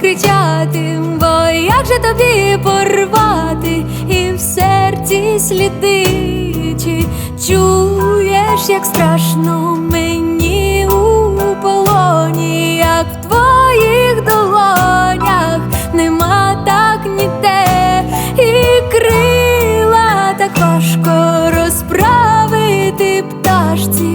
кричати, бо як же тобі порвати, і в серці слідичі чуєш, як страшно мені у полоні, як в твоїх долонях нема так ні те, і крила так важко розправити пташці.